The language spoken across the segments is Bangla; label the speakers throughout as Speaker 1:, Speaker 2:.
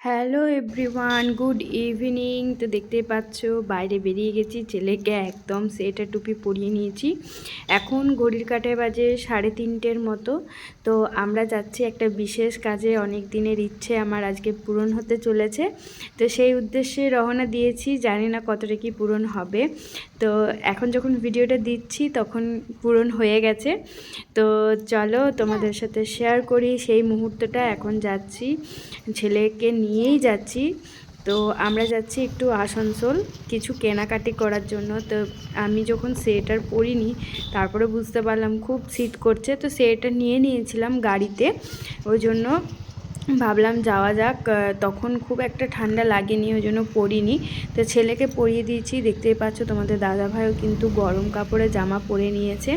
Speaker 1: হ্যালো এভরিওয়ান গুড ইভিনিং তো দেখতেই পাচ্ছ, বাইরে বেরিয়ে গেছি, ছেলেকে একদম সেটা টুপি পরিয়ে নিয়েছি। এখন ঘড়ির কাঁটায় বাজে সাড়ে তিনটের মতো। তো আমরা যাচ্ছি একটা বিশেষ কাজে। অনেক দিনের ইচ্ছে আমার আজকে পূরণ হতে চলেছে। তো সেই উদ্দেশ্যে রওনা দিয়েছি। জানি না কতটা কি পূরণ হবে। তো এখন যখন ভিডিওটা দিচ্ছি, তখন পূরণ হয়ে গেছে। তো চলো তোমাদের সাথে শেয়ার করি। সেই মুহূর্তটা এখন যাচ্ছি ছেলেকে নিয়েই যাচ্ছি। তো আমরা যাচ্ছি একটু আসানসোল কিছু কেনাকাটি করার জন্য। তো আমি যখন সোয়েটার পরিনি, তারপরে বুঝতে পারলাম খুব শীত করছে। তো সোয়েটার নিয়ে নিয়েছিলাম গাড়িতে। ওই জন্য ভাবলাম যাওয়া যাক। তখন খুব একটা ঠান্ডা লাগেনি, ওই জন্য পরিনি। তো ছেলেকে পরিয়ে দিয়েছি। দেখতেই পাচ্ছ তোমাদের দাদাভাইও কিন্তু গরম কাপড়ে জামা পরে নিয়েছে।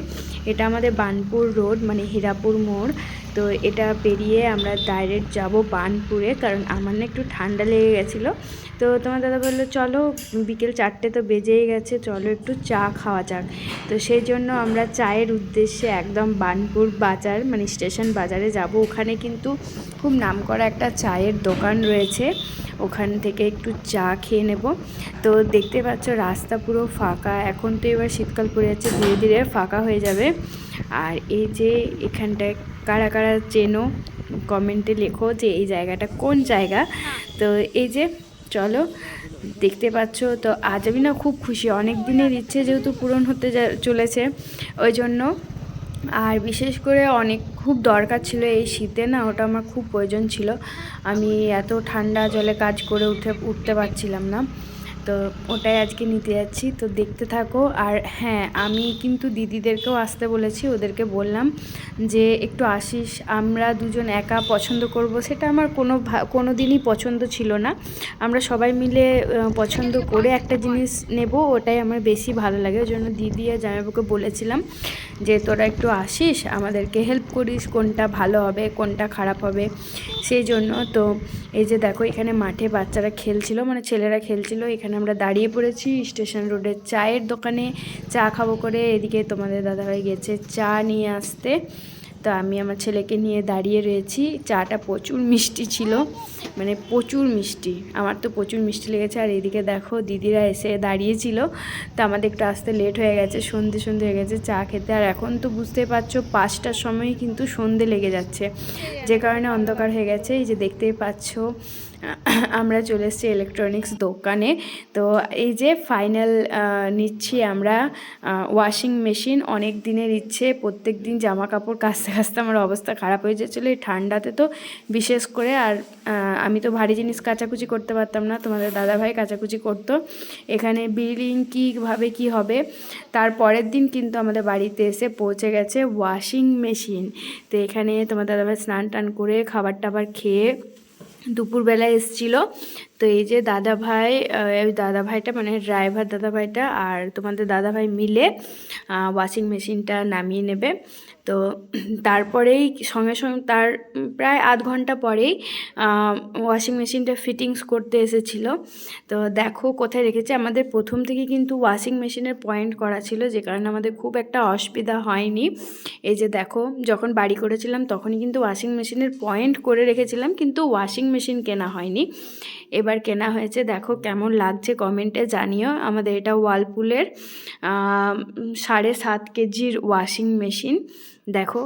Speaker 1: এটা আমাদের বানপুর রোড মানে হীরাপুর মোড়। তো এটা পেরিয়ে আমরা ডাইরেক্ট যাব বানপুরে কারণ আমার না একটু ঠান্ডা লেগে গেছিল। তো তোমার দাদা বলল, চলো বিকেল চারটে তো বেজেই গেছে, চলো একটু চা খাওয়া যাক। তো সেই জন্য আমরা চায়ের উদ্দেশ্যে একদম বানপুর বাজার মানে স্টেশন বাজারে যাব। ওখানে কিন্তু খুব নাম করা একটা চায়ের দোকান রয়েছে। ওখান থেকে একটু চা খেয়ে নেব। তো দেখতে পাচ্ছ রাস্তা পুরো ফাঁকা। এখন তো এবার শীতকাল পড়ে যাচ্ছে, ধীরে ধীরে ফাঁকা হয়ে যাবে। আর এই যে এখানটায় কারা কারা চেনো, কমেন্টে লেখো যে এই জায়গাটা কোন জায়গা। তো এই যে চলো, দেখতে পাচ্ছ তো আজ আমি না খুব খুশি। অনেক দিনের ইচ্ছে যেহেতু পূরণ হতে চলেছে। ওই জন্য আর বিশেষ করে অনেক, খুব দরকার ছিল এই শীতে না, ওটা আমার খুব প্রয়োজন ছিল। আমি এত ঠান্ডা জলে কাজ করে উঠে, উঠতে পারছিলাম না। তো ওটাই আজকে নিতে যাচ্ছি। তো দেখতে থাকো। আর হ্যাঁ আমি কিন্তু দিদিদেরকেও আসতে বলেছি, ওদেরকে বললাম যে একটু আসিস, আমরা দুজন একা পছন্দ করব, সেটা আমার কোনো কোনো দিনই পছন্দ ছিল না। আমরা সবাই মিলে পছন্দ করে একটা জিনিস নেব, ওটাই আমার বেশি ভালো লাগে। ওই জন্য দিদি আর জামাইবাবুকে বলেছিলাম যে তোরা একটু আসিস, আমাদেরকে হেল্প করিস কোনটা ভালো হবে, কোনটা খারাপ হবে। সেই জন্য তো এই যে দেখো, এখানে মাঠে বাচ্চারা খেলছিল মানে ছেলেরা খেলছিল। এখানে আমরা দাঁড়িয়ে পড়েছি স্টেশন রোডের চায়ের দোকানে। চা খাব করে এদিকে তোমাদের দাদাভাই গেছে চা নিয়ে আসতে। তো আমি আমার ছেলেকে নিয়ে দাঁড়িয়ে রয়েছি। চাটা প্রচুর মিষ্টি ছিল মানে প্রচুর মিষ্টি। আমার তো প্রচুর মিষ্টি লেগেছে। আর এদিকে দেখো দিদিরা এসে দাঁড়িয়েছিল। তো আমাদের একটু আসতে লেট হয়ে গেছে, সন্ধে সন্ধে হয়ে গেছে চা খেতে। আর এখন তো বুঝতে পারছ, পাঁচটার সময় কিন্তু সন্ধে লেগে যাচ্ছে। যে কারণে অন্ধকার হয়ে গেছে। এই যে দেখতেই পাচ্ছো আমরা চলে এসেছি ইলেকট্রনিক্স দোকানে। তো এই যে ফাইনাল নিচ্ছি আমরা ওয়াশিং মেশিন অনেক দিনের ইচ্ছে, প্রত্যেক দিন জামা কাপড় কাচতে কাচতে আমার অবস্থা খারাপ হয়ে যাচ্ছিল। এই ঠান্ডাতে তো বিশেষ করে আর আমি তো ভারী জিনিস কাচাকুচি করতে পারতাম না। তোমাদের দাদাভাই কাচাকুচি করতো। এখানে বিলিং কীভাবে কি হবে, তার পরের দিন কিন্তু আমাদের বাড়িতে এসে পৌঁছে গেছে ওয়াশিং মেশিন তো এখানে তোমার দাদাভাই স্নান টান করে খাবার টাবার খেয়ে দুপুরবেলা এসছিল। তো এই যে দাদা ভাই দাদা ভাইটা মানে ড্রাইভার দাদা ভাইটা আর তোমাদের দাদা ভাই মিলে ওয়াশিং মেশিনটা নামিয়ে নেবে। তো তারপরেই সঙ্গে সঙ্গে তার প্রায় আধ ঘণ্টা পরেই ওয়াশিং মেশিনটা ফিটিংস করতে এসেছিল। তো দেখো কোথায় রেখেছে। আমাদের প্রথম থেকে কিন্তু ওয়াশিং মেশিনের পয়েন্ট করা ছিল, যে কারণে আমাদের খুব একটা অসুবিধা হয়নি। এই যে দেখো, যখন বাড়ি করেছিলাম তখনই কিন্তু ওয়াশিং মেশিনের পয়েন্ট করে রেখেছিলাম, কিন্তু ওয়াশিং মেশিন কেনা হয়নি। এবার কেনা হয়েছে। দেখো কেমন লাগছে কমেন্টে জানিও। আমাদের এটা ওয়ালপুলের সাড়ে সাত কেজির ওয়াশিং মেশিন দেখো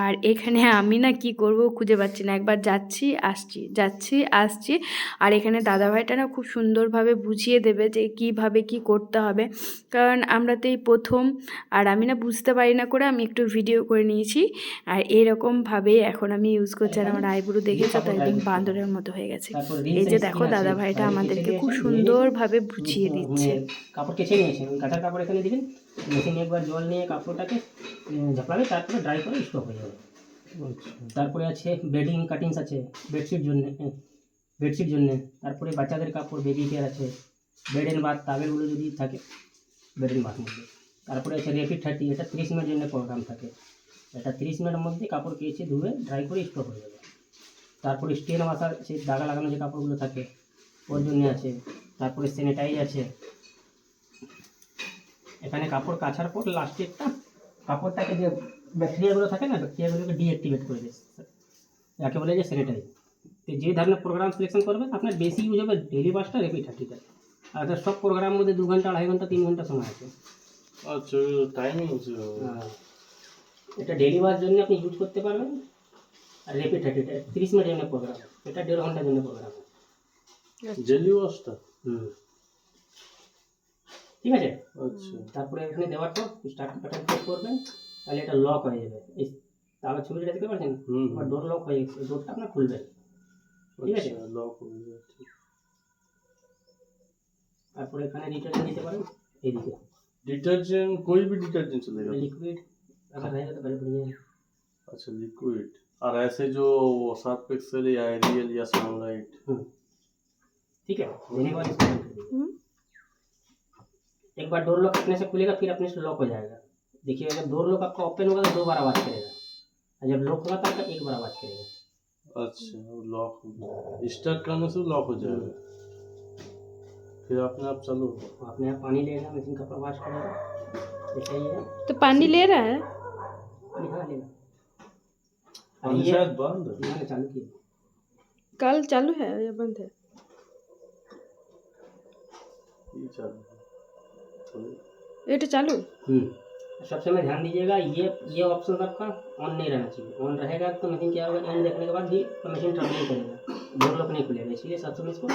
Speaker 1: আর এখানে আমি না কি করব খুঁজে পাচ্ছি না। একবার যাচ্ছি আসছি যাচ্ছি আসছি। আর এখানে দাদাভাইটা না খুব সুন্দরভাবে বুঝিয়ে দেবে যে কীভাবে কি করতে হবে। কারণ আমরা তো এই প্রথম আর আমি না বুঝতে পারি না করে আমি একটু ভিডিও করে নিয়েছি। আর এরকমভাবে এখন আমি ইউজ করছি আর আমার আইবুড়ো দেখেছ তো একদম বান্দরের মতো হয়ে গেছে। এই যে দেখো
Speaker 2: skin আছে,
Speaker 1: দাদা ভাইটা আমাদেরকে খুব সুন্দরভাবে বুঝিয়ে দিচ্ছে।
Speaker 2: কাপড় কেচে নিয়েছেন ওই কাঁথার কাপড় এখানে দিবেন? মেশিনে একবার জল নিয়ে কাপড়টাকে ঝাপড়াবে তারপরে ড্রাই করে স্টক হয়ে যাবে। তারপরে আছে বেডিং কাটিংস আছে বেডশিট জন্য বেডশিট জন্য। তারপরে বাচ্চাদের কাপড় বেবি কেয়ার আছে। বেড এন্ড বাথ তাবেলগুলো যদি থাকে বেড এন্ড বাথ মধ্যে। তারপরে আছে রেপিড থার্টি এটা তিরিশ মিনিটের জন্য প্রোগ্রাম থাকে। এটা তিরিশ মিনিটের মধ্যে কাপড় কেচে ধুয়ে ড্রাই করে স্টক হয়ে যাবে। তারপরে স্টেন মাথার সেই দাগা লাগানো যে কাপড়গুলো থাকে, ওর জন্য আছে। তারপরে স্যানিটাইজ আছে। এখানে কাপড় কাচার পর লাস্টে একটা কাপড়টাকে যে ব্যাকটেরিয়াগুলো থাকে না ব্যাকটেরিয়াগুলোকে ডিঅ্যাক্টিভেট করে দেয় যাকে বলে যে স্যানিটাইজ তো যে ধরনের প্রোগ্রাম সিলেকশন করবেন আপনার বেশি ইউজ হবে ডেলি বাসটা রেপিড থার্টিটা আর সব প্রোগ্রাম মধ্যে দু ঘণ্টা আড়াই ঘণ্টা তিন ঘণ্টা সময় আছে।
Speaker 3: আচ্ছা টাইমিং
Speaker 2: হ্যাঁ। এটা ডেলি বাস জন্য আপনি ইউজ করতে পারবেন। আর রেপিড থার্টিটা তিরিশ মিনিটের জন্য প্রোগ্রাম এটা দেড় ঘণ্টার জন্য প্রোগ্রাম
Speaker 3: ডেলি ওয়াশটা
Speaker 2: হুম। ঠিক আছে
Speaker 3: আচ্ছা
Speaker 2: তারপরে এখানে দেওয়ার পর স্টার্ট বাটন ক্লিক করবেন তাহলে এটা লক হয়ে যাবে এই তাহলে ছবিটা দেখতে পাচ্ছেন
Speaker 3: হুম
Speaker 2: আমার ডোর লক হয়ে গেছে ডোরটা আপনার খুলবে ঠিক আছে।
Speaker 3: আচ্ছা লক হয়ে যাচ্ছে
Speaker 2: তারপরে এখানে ডিটারজেন্ট দিতে পারেন এইদিকে
Speaker 3: डिटर्जेंट कोई भी डिटर्जेंट चलेगा
Speaker 2: लिक्विड अगर रहेगा तो बड़े बढ़िया है
Speaker 3: अच्छा लिक्विड और ऐसे जो सर्फ एक्सेल या एरियल या सनलाइट
Speaker 2: हम्म। ठीक है देने के बाद इसको बंद कर दीजिए एक बार डोर लॉक अपने से खुलेगा फिर अपने से लॉक हो जाएगा। देखिए जब डोर लॉक आपका ओपन होगा तो दो बार आवाज़ करेगा। और जब लॉक होगा तो आपका एक बार आवाज़ करेगा।
Speaker 3: अच्छा लॉक स्टार्ट करने से लॉक हो जाएगा। फिर अपने आप चालू होगा।
Speaker 2: तो अपने आप पानी लेगा मशीन का प्रवास करेगा जैसा ये है
Speaker 1: तो पानी ले रहा है?
Speaker 2: पानी हाँ लेगा? और ये
Speaker 3: शायद बंद है।
Speaker 2: मैंने चालू किया।
Speaker 1: कल चालू है या बंद है?
Speaker 3: ये चालू।
Speaker 1: ये तो चालू?
Speaker 2: हम्म। सबसे में ध्यान दीजिएगा ये ये ऑप्शन आपका ऑन नहीं रहना चाहिए। ऑन रहेगा तो मशीन क्या होगा? एंड देखने के बाद भी मशीन ट्रबल नहीं करेगा। डोर लॉक नहीं खुलेगा इसलिए सबसे में इसको